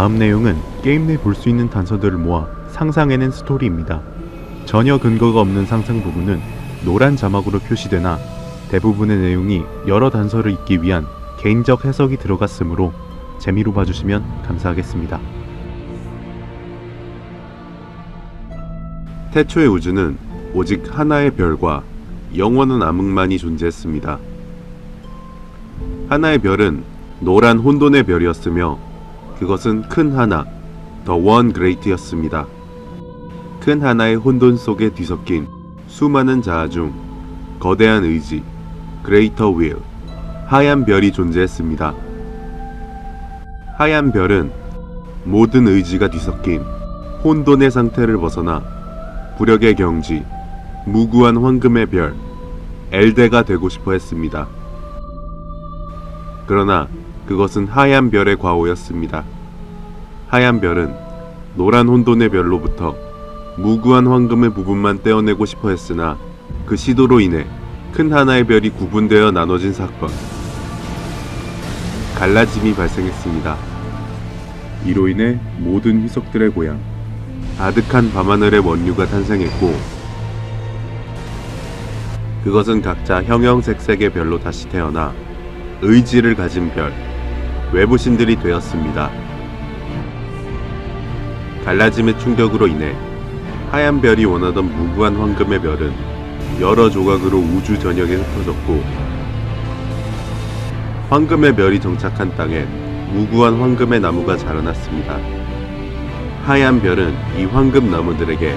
다음 내용은 게임 내 볼 수 있는 단서들을 모아 상상해낸 스토리입니다. 전혀 근거가 없는 상상 부분은 노란 자막으로 표시되나 대부분의 내용이 여러 단서를 잇기 위한 개인적 해석이 들어갔으므로 재미로 봐주시면 감사하겠습니다. 태초의 우주는 오직 하나의 별과 영원한 암흑만이 존재했습니다. 하나의 별은 노란 혼돈의 별이었으며 그것은 큰 하나, 더원 그레이트였습니다. 큰 하나의 혼돈 속에 뒤섞인 수많은 자아 중 거대한 의지, 그레이터 윌, 하얀 별이 존재했습니다. 하얀 별은 모든 의지가 뒤섞인 혼돈의 상태를 벗어나 부력의 경지, 무구한 황금의 별, 엘데가 되고 싶어 했습니다. 그러나 그것은 하얀 별의 과오였습니다. 하얀 별은 노란 혼돈의 별로부터 무구한 황금의 부분만 떼어내고 싶어 했으나 그 시도로 인해 큰 하나의 별이 구분되어 나눠진 사건. 갈라짐이 발생했습니다. 이로 인해 모든 희석들의 고향, 아득한 밤하늘의 원류가 탄생했고 그것은 각자 형형색색의 별로 다시 태어나 의지를 가진 별, 외부신들이 되었습니다. 갈라짐의 충격으로 인해 하얀 별이 원하던 무구한 황금의 별은 여러 조각으로 우주 전역에 흩어졌고 황금의 별이 정착한 땅에 무구한 황금의 나무가 자라났습니다. 하얀 별은 이 황금 나무들에게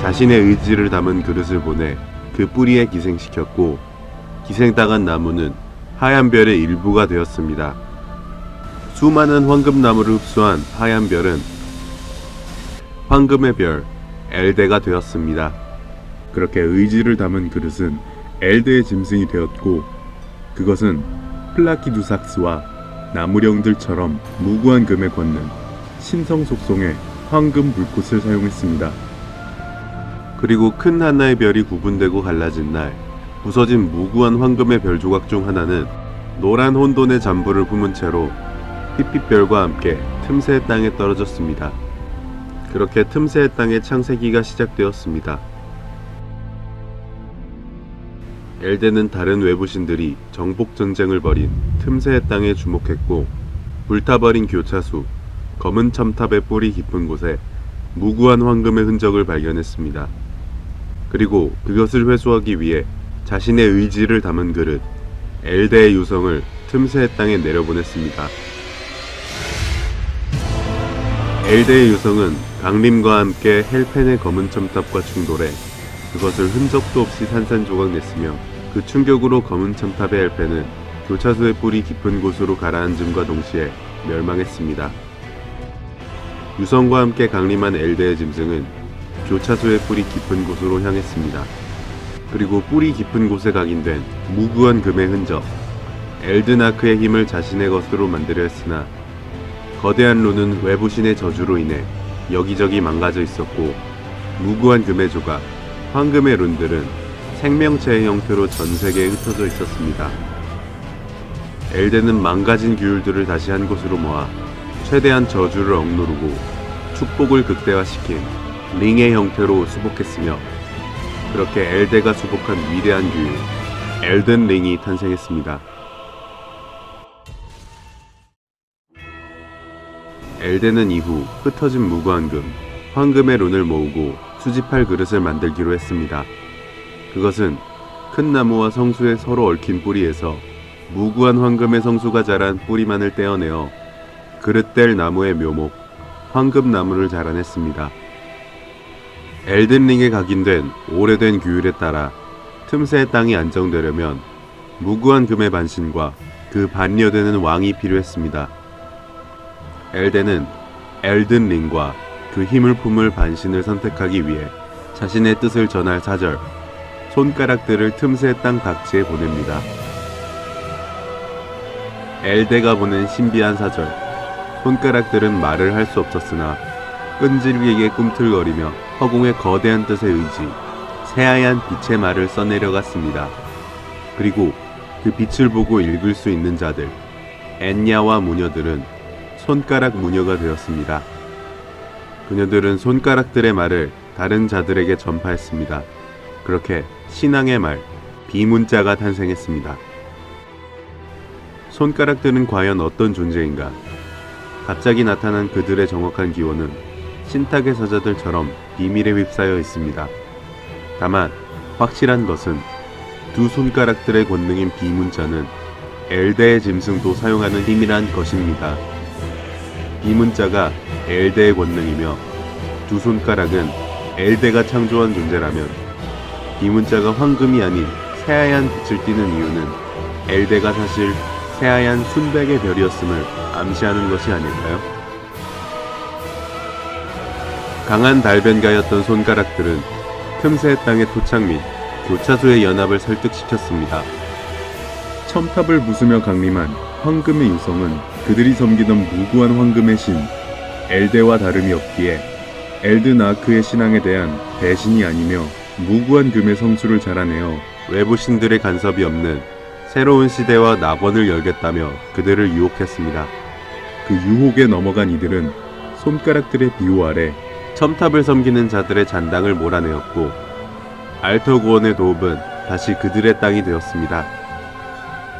자신의 의지를 담은 그릇을 보내 그 뿌리에 기생시켰고 기생당한 나무는 하얀 별의 일부가 되었습니다. 수많은 황금 나무를 흡수한 하얀 별은 황금의 별 엘데가 되었습니다. 그렇게 의지를 담은 그릇은 엘데의 짐승이 되었고 그것은 플라키두삭스와 나무령들처럼 무구한 금에 걷는 신성 속성의 황금 불꽃을 사용했습니다. 그리고 큰 하나의 별이 구분되고 갈라진 날 부서진 무구한 황금의 별 조각 중 하나는 노란 혼돈의 잠부를 품은 채로 핏빛별과 함께 틈새의 땅에 떨어졌습니다. 그렇게 틈새의 땅의 창세기가 시작되었습니다. 엘데는 다른 외부신들이 정복 전쟁을 벌인 틈새의 땅에 주목했고 불타버린 교차수, 검은 첨탑의 뿌리 깊은 곳에 무구한 황금의 흔적을 발견했습니다. 그리고 그것을 회수하기 위해 자신의 의지를 담은 그릇, 엘데의 유성을 틈새의 땅에 내려보냈습니다. 엘데의 유성은 강림과 함께 헬펜의 검은 첨탑과 충돌해 그것을 흔적도 없이 산산조각 냈으며 그 충격으로 검은 첨탑의 헬펜은 교차소의 뿌리 깊은 곳으로 가라앉음과 동시에 멸망했습니다. 유성과 함께 강림한 엘데의 짐승은 교차소의 뿌리 깊은 곳으로 향했습니다. 그리고 뿌리 깊은 곳에 각인된 무구한 금의 흔적, 엘드나크의 힘을 자신의 것으로 만들려 했으나 거대한 룬은 외부신의 저주로 인해 여기저기 망가져 있었고 무구한 금의 조각, 황금의 룬들은 생명체의 형태로 전 세계에 흩어져 있었습니다. 엘데는 망가진 규율들을 다시 한 곳으로 모아 최대한 저주를 억누르고 축복을 극대화시킨 링의 형태로 수복했으며 그렇게 엘데가 수복한 위대한 규율 엘든 링이 탄생했습니다. 엘데는 이후 흩어진 무구한금, 황금의 룬을 모으고 수집할 그릇을 만들기로 했습니다. 그것은 큰 나무와 성수의 서로 얽힌 뿌리에서 무구한 황금의 성수가 자란 뿌리만을 떼어내어 그릇될 나무의 묘목, 황금 나무를 자라냈습니다. 엘든링에 각인된 오래된 규율에 따라 틈새의 땅이 안정되려면 무구한 금의 반신과 그 반려되는 왕이 필요했습니다. 엘덴은 엘든 링과 그 힘을 품을 반신을 선택하기 위해 자신의 뜻을 전할 사절, 손가락들을 틈새 땅 각지에 보냅니다. 엘데가 보낸 신비한 사절, 손가락들은 말을 할 수 없었으나 끈질기게 꿈틀거리며 허공의 거대한 뜻의 의지, 새하얀 빛의 말을 써내려갔습니다. 그리고 그 빛을 보고 읽을 수 있는 자들, 엔야와 무녀들은 손가락 무녀가 되었습니다. 그녀들은 손가락들의 말을 다른 자들에게 전파했습니다. 그렇게 신앙의 말, 비문자가 탄생했습니다. 손가락들은 과연 어떤 존재인가? 갑자기 나타난 그들의 정확한 기원은 신탁의 사자들처럼 비밀에 휩싸여 있습니다. 다만 확실한 것은 두 손가락들의 권능인 비문자는 엘데의 짐승도 사용하는 힘이란 것입니다. 비문자가 엘데의 권능이며 두 손가락은 엘데가 창조한 존재라면 비문자가 황금이 아닌 새하얀 빛을 띠는 이유는 엘데가 사실 새하얀 순백의 별이었음을 암시하는 것이 아닐까요? 강한 달변가였던 손가락들은 틈새 땅의 토착 및 교차소의 연합을 설득시켰습니다. 첨탑을 부수며 강림한 황금의 유성은 그들이 섬기던 무구한 황금의 신 엘데와 다름이 없기에 엘드나크의 신앙에 대한 배신이 아니며 무구한 금의 성수를 자라내어 외부 신들의 간섭이 없는 새로운 시대와 낙원을 열겠다며 그들을 유혹했습니다. 그 유혹에 넘어간 이들은 손가락들의 비호 아래 첨탑을 섬기는 자들의 잔당을 몰아내었고 알터구원의 도읍은 다시 그들의 땅이 되었습니다.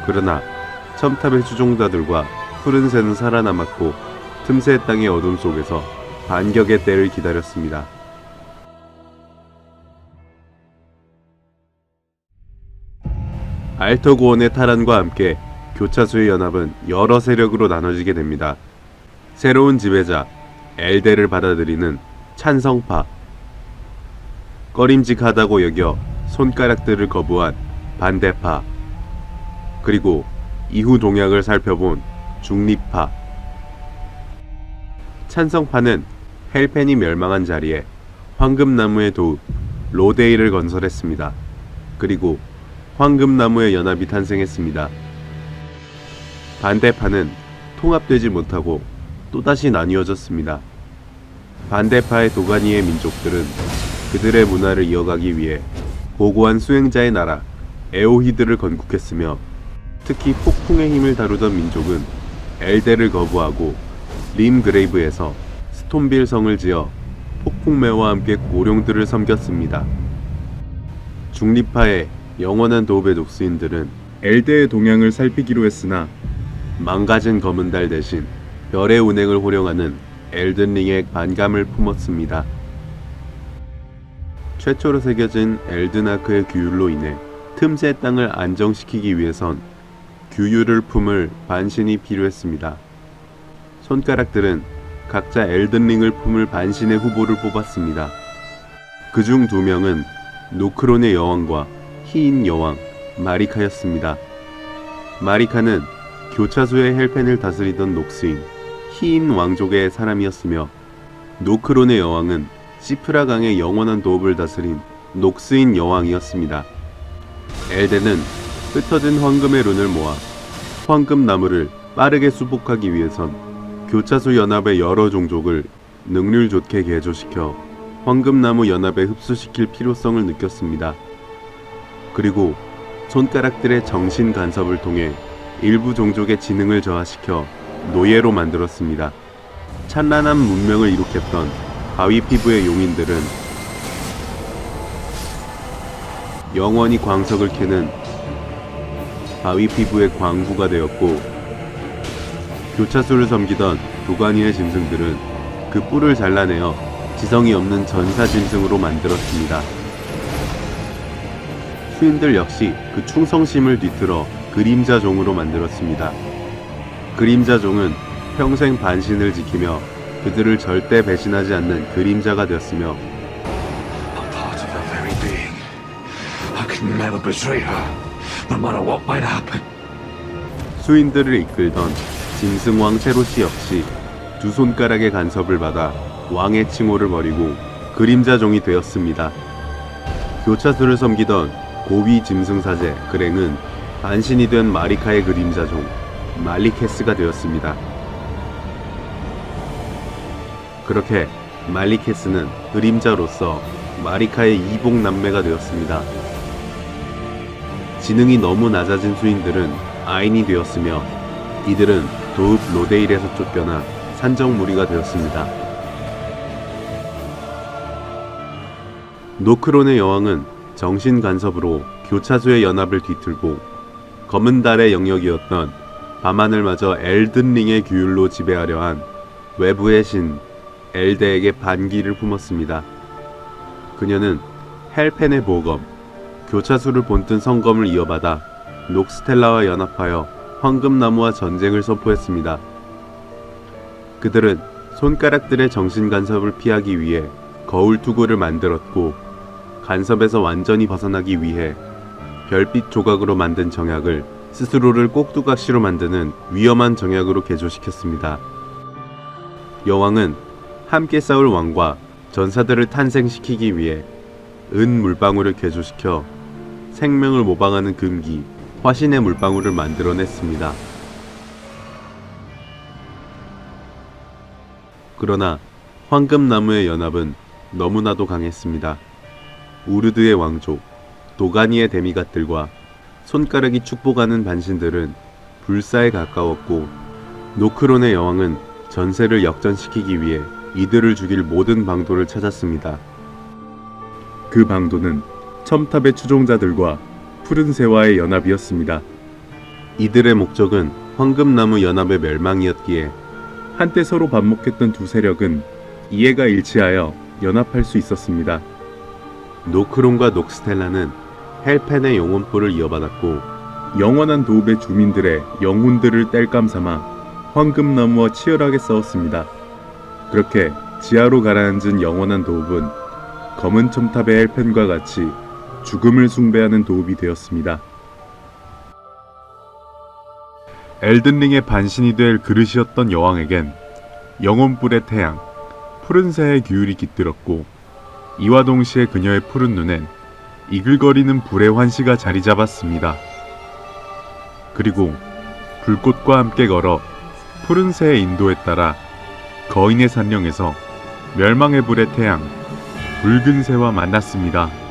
그러나 첨탑의 추종자들과 푸른 새는 살아남았고 틈새 땅의 어둠 속에서 반격의 때를 기다렸습니다. 알터구원의 탈환과 함께 교차수의 연합은 여러 세력으로 나눠지게 됩니다. 새로운 지배자 엘데를 받아들이는 찬성파 꺼림직하다고 여겨 손가락들을 거부한 반대파 그리고 이후 동향을 살펴본 중립파 찬성파는 헬펜이 멸망한 자리에 황금나무의 도읍 로데이를 건설했습니다. 그리고 황금나무의 연합이 탄생했습니다. 반대파는 통합되지 못하고 또다시 나뉘어졌습니다. 반대파의 도가니의 민족들은 그들의 문화를 이어가기 위해 고고한 수행자의 나라 에오히드를 건국했으며 특히 폭풍의 힘을 다루던 민족은 엘데를 거부하고 림그레이브에서 스톤빌 성을 지어 폭풍매와 함께 고룡들을 섬겼습니다. 중립파의 영원한 도읍의 녹스인들은 엘데의 동향을 살피기로 했으나 망가진 검은 달 대신 별의 운행을 호령하는 엘든링에 반감을 품었습니다. 최초로 새겨진 엘드나크의 규율로 인해 틈새 땅을 안정시키기 위해선 규율을 품을 반신이 필요했습니다. 손가락들은 각자 엘든링을 품을 반신의 후보를 뽑았습니다. 그중 두 명은 노크론의 여왕과 희인 여왕 마리카였습니다. 마리카는 교차소의 헬펜을 다스리던 녹스인 희인 왕족의 사람이었으며 노크론의 여왕은 시프라강의 영원한 도읍을 다스린 녹스인 여왕이었습니다. 엘데는 흩어진 황금의 룬을 모아 황금 나무를 빠르게 수복하기 위해선 교차소 연합의 여러 종족을 능률 좋게 개조시켜 황금나무 연합에 흡수시킬 필요성을 느꼈습니다. 그리고 손가락들의 정신 간섭을 통해 일부 종족의 지능을 저하시켜 노예로 만들었습니다. 찬란한 문명을 이룩했던 바위 피부의 용인들은 영원히 광석을 캐는 바위 피부의 광부가 되었고 교차수를 섬기던 도가니의 짐승들은 그 뿔을 잘라내어 지성이 없는 전사 짐승으로 만들었습니다. 수인들 역시 그 충성심을 뒤틀어 그림자 종으로 만들었습니다. 그림자 종은 평생 반신을 지키며 그들을 절대 배신하지 않는 그림자가 되었으며 no matter what might happen. 수인들을 이끌던 짐승 왕 세로시 역시 두 손가락의 간섭을 받아 왕의 칭호를 버리고 그림자 종이 되었습니다. 교차수를 섬기던 고위 짐승 사제 그랭은 반신이 된 마리카의 그림자 종 말리케스가 되었습니다. 그렇게 말리케스는 그림자로서 마리카의 이복 남매가 되었습니다. 지능이 너무 낮아진 수인들은 아인이 되었으며 이들은 도읍 로데일에서 쫓겨나 산정 무리가 되었습니다. 노크론의 여왕은 정신 간섭으로 교차수의 연합을 뒤틀고 검은 달의 영역이었던 밤하늘 마저 엘든링의 규율로 지배하려 한 외부의 신 엘데에게 반기를 품었습니다. 그녀는 헬펜의 보검, 교차수를 본뜬 성검을 이어받아 녹스텔라와 연합하여 황금나무와 전쟁을 선포했습니다. 그들은 손가락들의 정신 간섭을 피하기 위해 거울 투구를 만들었고 간섭에서 완전히 벗어나기 위해 별빛 조각으로 만든 정약을 스스로를 꼭두각시로 만드는 위험한 정약으로 개조시켰습니다. 여왕은 함께 싸울 왕과 전사들을 탄생시키기 위해 은 물방울을 개조시켜 생명을 모방하는 금기 화신의 물방울을 만들어냈습니다. 그러나 황금나무의 연합은 너무나도 강했습니다. 우르드의 왕족, 도가니의 데미갓들과 손가락이 축복하는 반신들은 불사에 가까웠고 노크론의 여왕은 전세를 역전시키기 위해 이들을 죽일 모든 방도를 찾았습니다. 그 방도는 첨탑의 추종자들과 푸른 새와의 연합이었습니다. 이들의 목적은 황금나무 연합의 멸망이었기에 한때 서로 반목했던 두 세력은 이해가 일치하여 연합할 수 있었습니다. 노크론과 녹스텔라는 헬펜의 영혼뿔을 이어받았고 영원한 도읍의 주민들의 영혼들을 뗄감 삼아 황금나무와 치열하게 싸웠습니다. 그렇게 지하로 가라앉은 영원한 도읍은 검은 첨탑의 헬펜과 같이 죽음을 숭배하는 도읍이 되었습니다. 엘든링의 반신이 될 그릇이었던 여왕에겐 영혼불의 태양, 푸른 새의 규율이 깃들었고 이와 동시에 그녀의 푸른 눈엔 이글거리는 불의 환시가 자리 잡았습니다. 그리고 불꽃과 함께 걸어 푸른 새의 인도에 따라 거인의 산령에서 멸망의 불의 태양, 붉은 새와 만났습니다.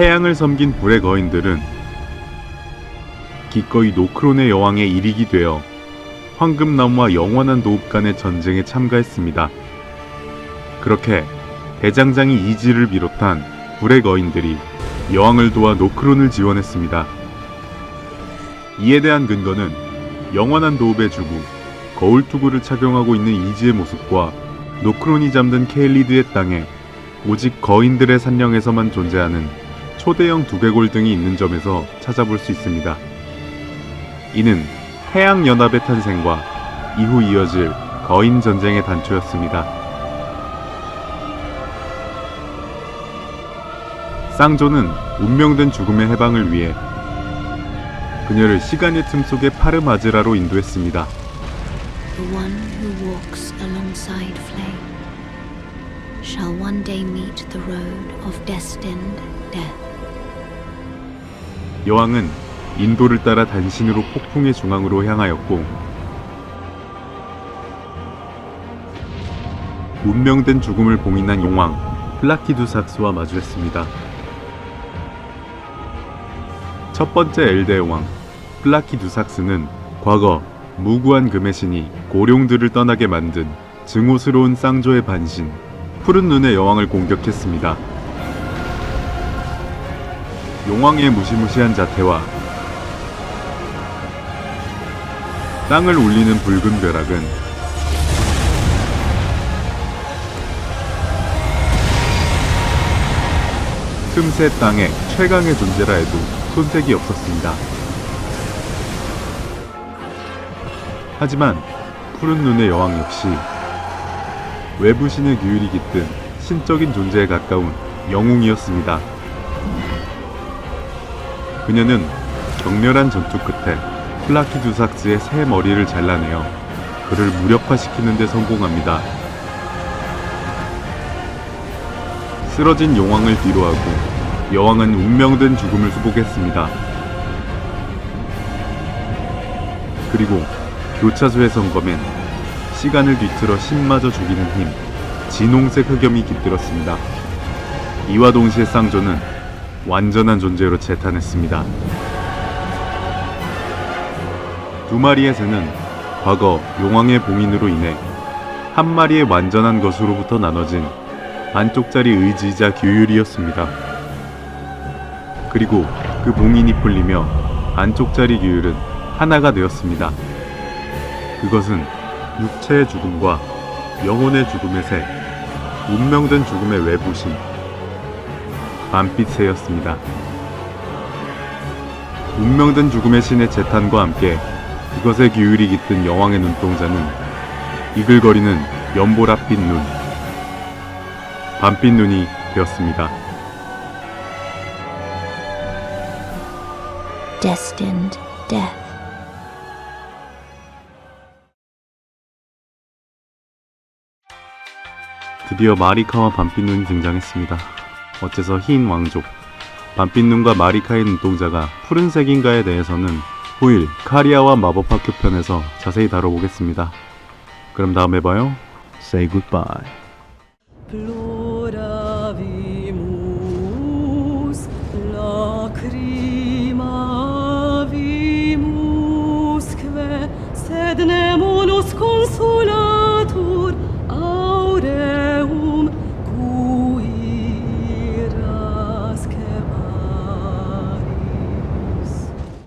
태양을 섬긴 불의 거인들은 기꺼이 노크론의 여왕의 일익이 되어 황금나무와 영원한 도읍 간의 전쟁에 참가했습니다. 그렇게 대장장이 이지를 비롯한 불의 거인들이 여왕을 도와 노크론을 지원했습니다. 이에 대한 근거는 영원한 도읍의 주부 거울 투구를 착용하고 있는 이지의 모습과 노크론이 잠든 케일리드의 땅에 오직 거인들의 산령에서만 존재하는 초대형 두개골 등이 있는 점에서 찾아볼 수 있습니다. 이는 태양연합의 탄생과 이후 이어질 거인 전쟁의 단초였습니다. 쌍조는 운명된 죽음의 해방을 위해 그녀를 시간의 틈 속에 파르마즈라로 인도했습니다. The one who walks alongside flame shall one day meet the road of destined death. 여왕은 인도를 따라 단신으로 폭풍의 중앙으로 향하였고 운명된 죽음을 봉인한 용왕 플라키두삭스와 마주했습니다. 첫 번째 엘데의 왕 플라키두삭스는 과거 무구한 금의 신이 고룡들을 떠나게 만든 증오스러운 쌍조의 반신 푸른 눈의 여왕을 공격했습니다. 용왕의 무시무시한 자태와 땅을 울리는 붉은 벼락은 틈새 땅의 최강의 존재라 해도 손색이 없었습니다. 하지만 푸른 눈의 여왕 역시 외부신의 규율이 깃든 신적인 존재에 가까운 영웅이었습니다. 그녀는 격렬한 전투 끝에 플라키두삭스의 새 머리를 잘라내어 그를 무력화시키는 데 성공합니다. 쓰러진 용왕을 뒤로하고 여왕은 운명된 죽음을 수복했습니다. 그리고 교차소의 성검엔 시간을 뒤틀어 신마저 죽이는 힘, 진홍색 흑염이 깃들었습니다. 이와 동시에 쌍조는 완전한 존재로 재탄했습니다. 두 마리의 새는 과거 용왕의 봉인으로 인해 한 마리의 완전한 것으로부터 나눠진 반쪽짜리 의지이자 규율이었습니다. 그리고 그 봉인이 풀리며 반쪽짜리 규율은 하나가 되었습니다. 그것은 육체의 죽음과 영혼의 죽음의 새, 운명된 죽음의 외부신, 반빛새였습니다. 운명된 죽음의 신의 재탄과 함께 그것의 규율이 깃든 여왕의 눈동자는 이글거리는 연보라빛 눈, 밤빛 눈이 되었습니다. Destined death. 드디어 마리카와 밤빛 눈이 등장했습니다. 어째서 흰 왕족, 밤빛 눈과 마리카의 눈동자가 푸른색인가에 대해서는 후일 카리아와 마법학교 편에서 자세히 다뤄보겠습니다. 그럼 다음에 봐요. Say goodbye. Ploravimus, lacrimavimusque, sed ne munus consul